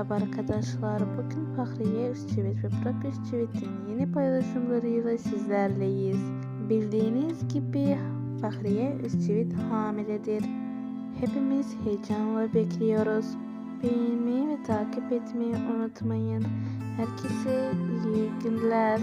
Merhaba arkadaşlar. Bugün Fahriye Özçivit ve Burak Özçivit'in yeni paylaşımlarıyla sizlerleyiz. Bildiğiniz gibi Fahriye Özçivit hamiledir. Hepimiz heyecanla bekliyoruz. Beğenmeyi ve takip etmeyi unutmayın. Herkese iyi günler.